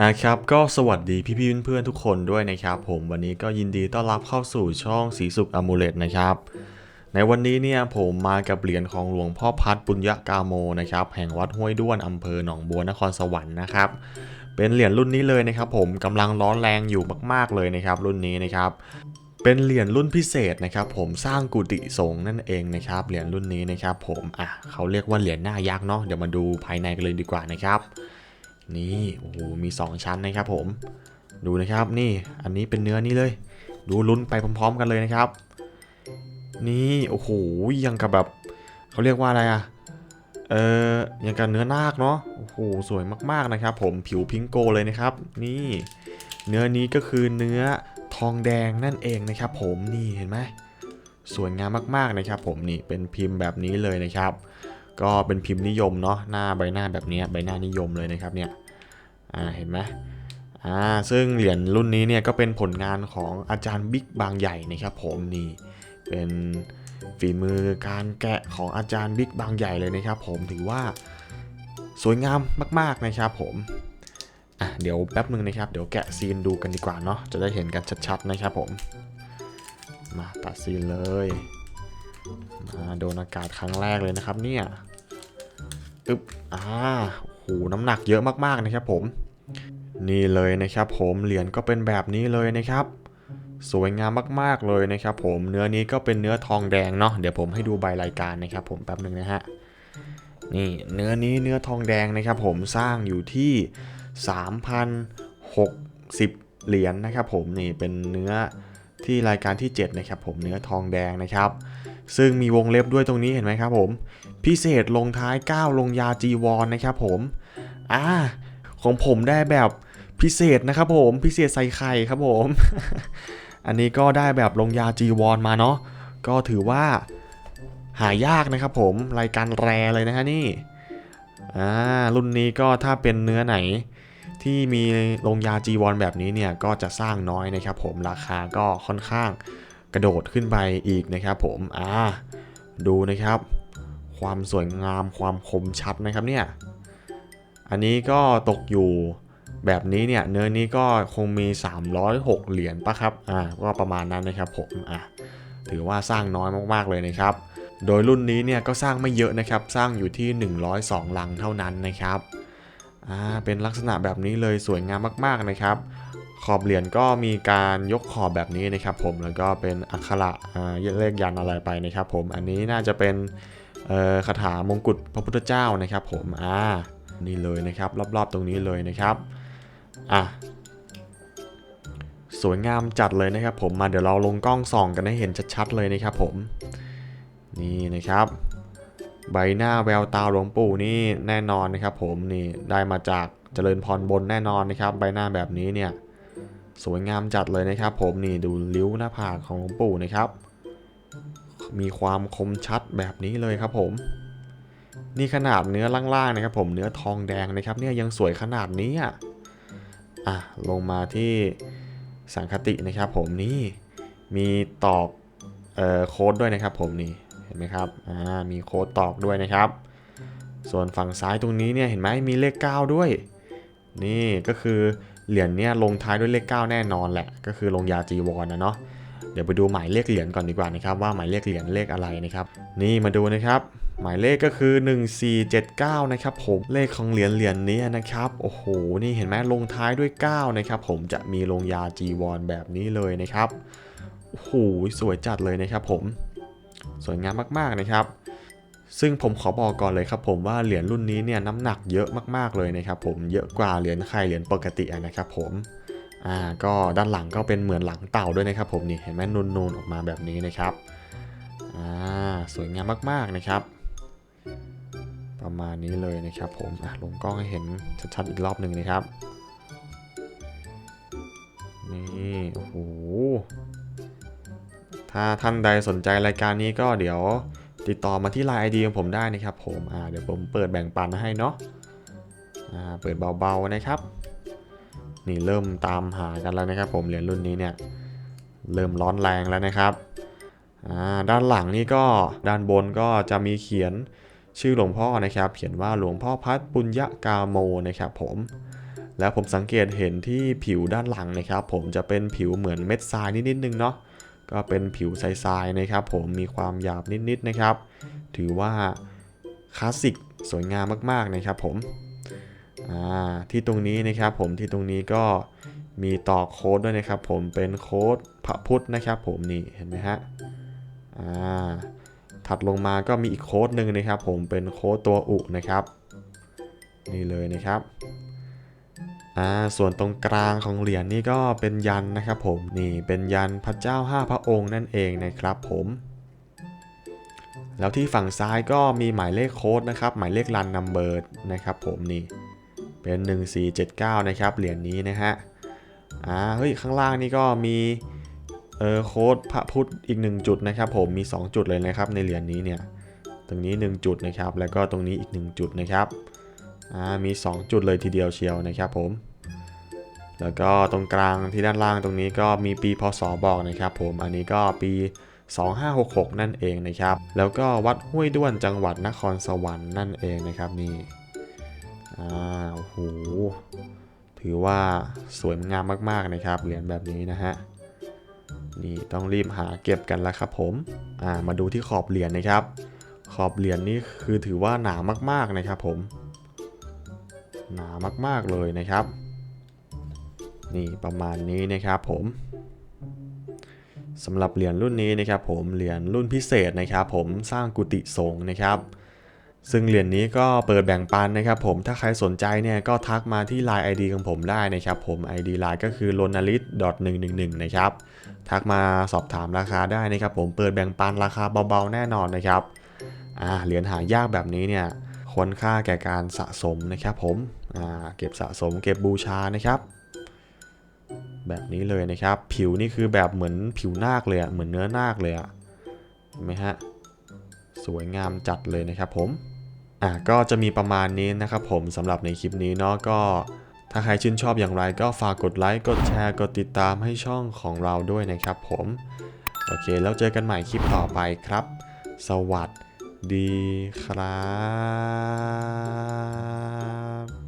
อะครับก็สวัสดีพี่ๆเพื่อนๆทุกคนด้วยนะครับ ผมวันนี้ก็ยินดีต้อนรับเข้าสู่ช่องสีสุขอมูเลตนะครับ ในวันนี้เนี่ยผมมากับเหรียญของหลวงพ่อพัดปุญญกาโมนะครับแห่งวัดห้วยด้วนอำเภอหนองบัวนครสวรรค์นะครับ เป็นเหรียญรุ่นนี้เลยนะครับ ผมกำลังร้อนแรงอยู่มากๆเลยนะครับ รุ่นนี้นะครับเป็นเหรียญรุ่นพิเศษนะครับ ผมสร้างกุฏิสงฆ์นั่นเองนะครับเหรียญรุ่นนี้นะครับ ผมอะเขาเรียกว่าเหรียญหน้ายักษ์เนาะเดี๋ยวมาดูภายในกันเลยดีกว่านะครับ นี่โอ้โหมี 2 ชั้นนะครับผมดูนะครับนี่อันนี้เป็นเนื้อนี้เลย ดูลุ้นไปพร้อม ๆ กันเลยนะครับ นี่โอ้โหยังกับแบบเขาเรียกว่าอะไรอะเออยังกับเนื้อนาคเนาะโอ้โหสวยมากๆนะครับ ผมผิวพิงโกเลยนะครับ นี่ เนื้อนี้ก็คือเนื้อทองแดงนั่นเองนะครับ ผมนี่เห็นไหมสวยงามมากๆนะครับ ผมนี่เป็นพิมพ์แบบนี้เลยนะครับ ก็เป็นพิมพ์นิยมเนาะหน้าใบหน้าแบบนี้ใบหน้านิยมเลยนะครับเนี่ย อ่าเห็นไหมอ่าซึ่งเหรียญรุ่นนี้เนี่ยก็เป็นผลงานของอาจารย์บิ๊กบางใหญ่นะครับผมนี่เป็นฝีมือการแกะของอาจารย์บิ๊กบางใหญ่เลยนะครับผมถือว่าสวยงามมาก ๆ นะครับผมอะเดี๋ยวแป๊บนึงนะครับ เดี๋ยวแกะซีนดูกันดีกว่าเนาะจะได้เห็นกันชัดๆนะครับผม มาตัดซีนเลย มาโดนอากาศครั้งแรกเลยนะครับเนี่ยอึ๊บอ่า โหน้ำหนักเยอะมากๆนะครับผม นี่เลยนะครับผมเหรียญก็เป็นแบบนี้เลยนะครับ สวยงามมากๆเลยนะครับผมเนื้อนี้ก็เป็นเนื้อทองแดงเนาะเดี๋ยวผมให้ดูใบรายการนะครับผมแป๊บหนึ่งนะฮะนี่เนื้อนี้เนื้อทองแดงนะครับผมสร้างอยู่ที่3,060เหรียญนะครับผมนี่เป็นเนื้อที่รายการที่ 7 นะครับผมเนื้อทองแดงนะครับ ซึ่งมีวงเล็บด้วยตรงนี้เห็นไหมครับผม พิเศษลงท้าย 9 ลงยาจีวรนนะครับผม อ่า ของผมได้แบบพิเศษนะครับผม พิเศษใส่ไข่ครับผม อันนี้ก็ได้แบบลงยาจีวรมาเนาะ ก็ถือว่าหายากนะครับผม รายการแรเลยนะฮะนี่ อ่า รุ่นนี้ก็ถ้าเป็นเนื้อไหนที่มีลงยาจีวรแบบนี้เนี่ยก็จะสร้างน้อยนะครับผมราคาก็ค่อนข้างกระโดดขึ้นไปอีกนะครับผม อ่า ดูนะครับ ความสวยงามความคมชัดนะครับเนี่ย อันนี้ก็ตกอยู่แบบนี้เนี่ยเนื้อนี้ก็คงมี 306 เหรียญปะครับอ่าก็ประมาณนั้นนะครับผมอ่าถือว่าสร้างน้อยมากๆเลยนะครับ โดยรุ่นนี้เนี่ยก็สร้างไม่เยอะนะครับ สร้างอยู่ที่ 102 ลังเท่านั้นนะครับอ่าเป็นลักษณะแบบนี้เลยสวยงามมากๆนะครับ ขอบเหรียญก็มีการยกขอบแบบนี้นะครับ ผมแล้วก็เป็นอักขระอ่าเลขยันอะไรไปนะครับ ผมอันนี้น่าจะเป็น คาถามงกุฎพระพุทธเจ้านะครับผมอ่านี่เลยนะครับรอบๆตรงนี้เลยนะครับอะสวยงามจัดเลยนะครับผมมาเดี๋ยวเราลงกล้องส่องกันให้เห็นชัดๆเลยนะครับผมนี่นะครับ ใบหน้าแววตาหลวงปู่นี่แน่นอนนะครับผมนี่ได้มาจากเจริญพรบนแน่นอนนะครับ ใบหน้าแบบนี้เนี่ยสวยงามจัดเลยนะครับ ผมนี่ดูริ้วหน้าผากของหลวงปู่นะครับ มีความคมชัดแบบนี้เลยครับผมนี่ขนาดเนื้อล่างๆนะครับผมเนื้อทองแดงนะครับเนี่ยยังสวยขนาดนี้อะอะลงมาที่สังคตินะครับผมนี่มีตอกเอ่อโค้ดด้วยนะครับผมนี่เห็นไหมครับอ่ามีโค้ดตอกด้วยนะครับ ส่วนฝั่งซ้ายตรงนี้เนี่ยเห็นไหมมีเลข 9 ด้วย นี่ก็คือเหรียญเนี่ยลงท้ายด้วยเลข 9 แน่นอนแหละ ก็คือลงยาจีวรนะเนาะ เดี๋ยวไปดูหมายเลขเหรียญก่อนดีกว่านะครับว่าหมายเลขเหรียญเลขอะไรนะครับ นี่มาดูนะครับ หมายเลขก็คือ 1479 นะครับผมเลขของเหรียญเหรียญนี้นะครับโอ้โหนี่เห็นไหมลงท้ายด้วย 9 นะครับ ผมจะมีลงยาจีวรแบบนี้เลยนะครับโอ้โหสวยจัดเลยนะครับ ผม สวยงามมากๆนะครับซึ่งผมขอบอกก่อนเลยครับผมว่าเหรียญรุ่นนี้เนี่ยน้ำหนักเยอะมากๆเลยนะครับผมเยอะกว่าเหรียญไข่เหรียญปกตินะครับผม อ่าก็ด้านหลังก็เป็นเหมือนหลังเต่าด้วยนะครับผมนี่เห็นไหมนูนๆออกมาแบบนี้นะครับอ่าสวยงามมากๆนะครับ ประมาณนี้เลยนะครับผมอะลงกล้องให้เห็นชัดๆอีกรอบหนึ่งนะครับนี่โอ้โหถ้าท่านใดสนใจรายการนี้ก็เดี๋ยวติดต่อมาที่ไลน์ไอดีของผมได้นะครับผมอ่าเดี๋ยวผมเปิดแบ่งปันให้เนาะอ่าเปิดเบาๆนะครับ นี่เริ่มตามหากันแล้วนะครับ ผมเหรียญรุ่นนี้เนี่ยเริ่มร้อนแรงแล้วนะครับด้านหลังนี่ก็ด้านบนก็จะมีเขียนชื่อหลวงพ่อนะครับ เขียนว่าหลวงพ่อพัดปุญญกาโมนะครับ ผมแล้วผมสังเกตเห็นที่ผิวด้านหลังนะครับ ผมจะเป็นผิวเหมือนเม็ดทรายนิดๆนึงเนาะก็เป็นผิวทรายๆนะครับ ผมมีความหยาบนิดๆนะครับ ถือว่าคลาสสิกสวยงามมากๆนะครับ ผม ที่ตรงนี้นะครับผมที่ตรงนี้ก็มีต่อโค้ดด้วยนะครับ ผมเป็นโค้ดพระพุทธนะครับ ผมนี่เห็นไหมฮะถัดลงมาก็มีอีกโค้ดหนึ่งนะครับ ผมเป็นโค้ดตัวอุนะครับ นี่เลยนะครับส่วนตรงกลางของเหรียญนี่ก็เป็นยันนะครับ ผมนี่เป็นยันพระเจ้าห้าพระองค์นั่นเองนะครับ ผมแล้วที่ฝั่งซ้ายก็มีหมายเลขโค้ดนะครับ หมายเลขรันนัมเบอร์นะครับ ผมนี่ เป็น 1479 นะครับ เหรียญนี้นะฮะ อ่า เฮ้ย ข้างล่างนี่ก็มี เออ โค้ดพระพุทธอีก 1 จุดนะครับ ผม มี 2 จุดเลยนะครับ ในเหรียญนี้เนี่ย ตรงนี้ 1 จุดนะครับ แล้วก็ตรงนี้อีก 1 จุดนะครับ อ่า มี 2 จุดเลยทีเดียวเชียวนะครับผม แล้วก็ตรงกลางที่ด้านล่างตรงนี้ก็มีปีพศบอกนะครับผม อันนี้ก็ปี2566 นั่นเองนะครับ แล้วก็วัดห้วยด้วนจังหวัดนครสวรรค์นั่นเองนะครับนี่ อ่าโอ้โหถือว่าสวยงามมากๆนะครับเหรียญแบบนี้นะฮะนี่ต้องรีบหาเก็บกันแล้วครับผมอ่ามาดูที่ขอบเหรียญนะครับ ขอบเหรียญนี่คือถือว่าหนามากๆนะครับผม หนามากๆเลยนะครับ นี่ประมาณนี้นะครับผมสำหรับเหรียญรุ่นนี้นะครับผมเหรียญรุ่นพิเศษนะครับ ผมสร้างกุฏิสงฆ์นะครับ ซึ่งเหรียญนี้ก็เปิดแบ่งปันนะครับผมถ้าใครสนใจเนี่ยก็ทักมาที่ Line ID ของผมได้นะครับผม ID Line ก็คือ l o n a l i t 111นะครับทักมาสอบถามราคาได้นะครับผมเปิดแบ่งปันราคาเบาๆแน่นอนนะครับอ่าเหรียญหายากแบบนี้เนี่ยควรค่าแก่การสะสมนะครับผมอ่าเก็บสะสมเก็บบูชานะครับ แบบนี้เลยนะครับ ผิวนี่คือแบบเหมือนผิวนาคเลยอะเหมือนเนื้อนาคเลยอะเห็นไหมฮะสวยงามจัดเลยนะครับผม อะก็จะมีประมาณนี้นะครับผมสำหรับในคลิปนี้เนาะก็ถ้าใครชื่นชอบอย่างไรก็ฝากกดไลค์กดแชร์กดติดตามให้ช่องของเราด้วยนะครับผมโอเคแล้วเจอกันใหม่คลิปต่อไปครับ สวัสดีครับ